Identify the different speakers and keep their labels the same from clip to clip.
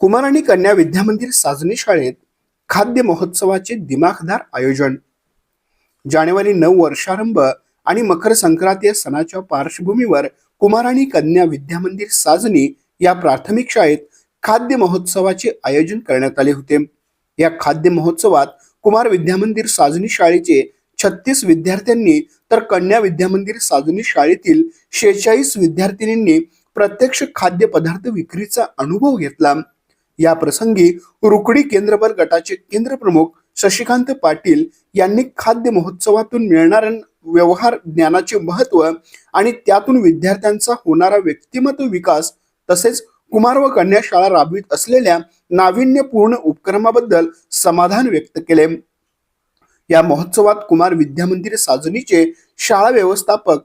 Speaker 1: कुमार आणि कन्या विद्यामंदिर साजनी शाळेत खाद्य महोत्सवाचे दिमाखदार आयोजन. जानेवारी नऊ वर्षारंभ आणि मकर संक्रांती या सणाच्या पार्श्वभूमीवर कुमार आणि कन्या विद्यामंदिर साजनी या प्राथमिक शाळेत खाद्य महोत्सवाचे आयोजन करण्यात आले होते. या खाद्य महोत्सवात कुमार विद्यामंदिर साजनी शाळेचे छत्तीस विद्यार्थ्यांनी तर कन्या विद्यामंदिर साजनी शाळेतील शेहेचाळीस विद्यार्थिनींनी प्रत्यक्ष खाद्यपदार्थ विक्रीचा अनुभव घेतला. या प्रसंगी रुकडी केंद्रभर गटाचे केंद्र प्रमुख शशिकांत पाटील यांनी खाद्य महोत्सवातून मिळणाऱ्या व्यवहार ज्ञानाचे महत्त्व आणि त्यातून विद्यार्थ्यांचा होणारा व्यक्तिमत्व विकास तसेच कुमार व कन्या शाळा राबवित असलेल्या नाविन्यपूर्ण उपक्रमाबद्दल समाधान व्यक्त केले. या महोत्सवात कुमार विद्यामंदिर साजनीचे शाळा व्यवस्थापक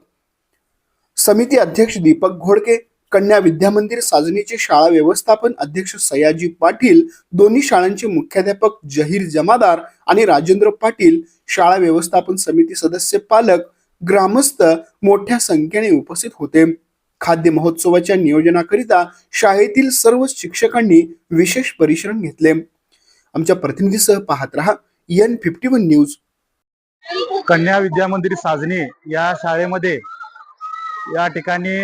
Speaker 1: समिती अध्यक्ष दीपक घोडके कन्या विद्यामंदिर साजनीचे शाळा व्यवस्थापन अध्यक्ष सयाजी पाटील दोन्ही शाळांचे मुख्याध्यापक जहीर जमादार आणि राजेंद्र पाटील शाळा व्यवस्थापन समिती सदस्य पालक ग्रामस्थ मोठ्या संख्येने उपस्थित होते. खाद्य महोत्सवाच्या नियोजनाकरिता शाळेतील सर्व शिक्षकांनी विशेष परिश्रम घेतले. आमच्या प्रतिनिधीसह पाहत रहा एन फिफ्टी वन न्यूज
Speaker 2: कन्या विद्या मंदिर साजनी या शाळेमध्ये या ठिकाणी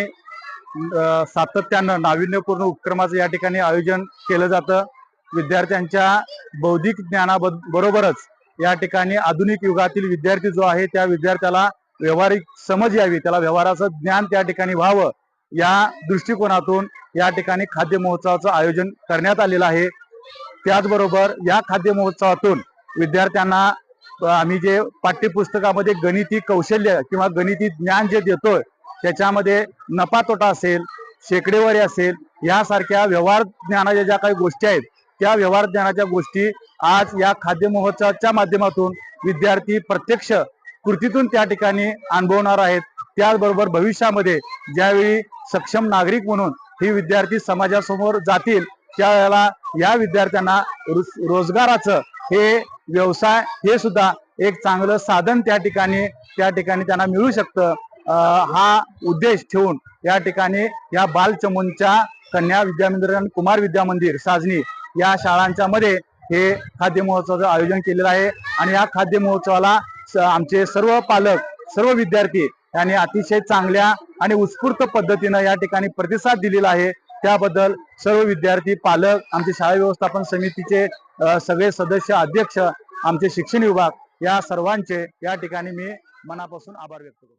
Speaker 2: सातत्यानं नाविन्यपूर्ण उपक्रमाचं या ठिकाणी आयोजन केलं जातं. विद्यार्थ्यांच्या बौद्धिक ज्ञानाबरोबरच या ठिकाणी आधुनिक युगातील विद्यार्थी जो आहे त्या विद्यार्थ्याला व्यवहारिक समज यावी त्याला व्यवहाराचं ज्ञान त्या ठिकाणी व्हावं या दृष्टिकोनातून या ठिकाणी खाद्य महोत्सवाचं आयोजन करण्यात आलेलं आहे. त्याचबरोबर या खाद्य महोत्सवातून विद्यार्थ्यांना आम्ही जे पाठ्यपुस्तकामध्ये गणिती कौशल्य किंवा गणिती ज्ञान जे देतोय त्याच्यामध्ये नफा तोटा असेल शेकडेवारी असेल यासारख्या व्यवहार ज्ञानाच्या ज्या काही गोष्टी आहेत त्या व्यवहार ज्ञानाच्या गोष्टी आज या खाद्य महोत्सवाच्या माध्यमातून विद्यार्थी प्रत्यक्ष कृतीतून त्या ठिकाणी अनुभवणार आहेत. त्याचबरोबर भविष्यामध्ये ज्यावेळी सक्षम नागरिक म्हणून ही विद्यार्थी समाजासमोर जातील त्यावेळेला या विद्यार्थ्यांना रोजगाराचं हे व्यवसाय हे सुद्धा एक चांगलं साधन त्या ठिकाणी त्या ठिकाणी त्यांना मिळू शकतं. हा उद्देश ठेवून या ठिकाणी या बालचमूंच्या कन्या विद्यामंदिर आणि कुमार विद्यामंदिर साजनी या शाळांच्या मध्ये हे खाद्य महोत्सवाचं आयोजन केलेलं आहे. आणि या खाद्य महोत्सवाला आमचे सर्व पालक सर्व विद्यार्थी यांनी अतिशय चांगल्या आणि उत्स्फूर्त पद्धतीनं या ठिकाणी प्रतिसाद दिलेला आहे. त्याबद्दल सर्व विद्यार्थी पालक आमचे शाळा व्यवस्थापन समितीचे सगळे सदस्य अध्यक्ष आमचे शिक्षण विभाग या सर्वांचे या ठिकाणी मी मनापासून आभार व्यक्त करतो.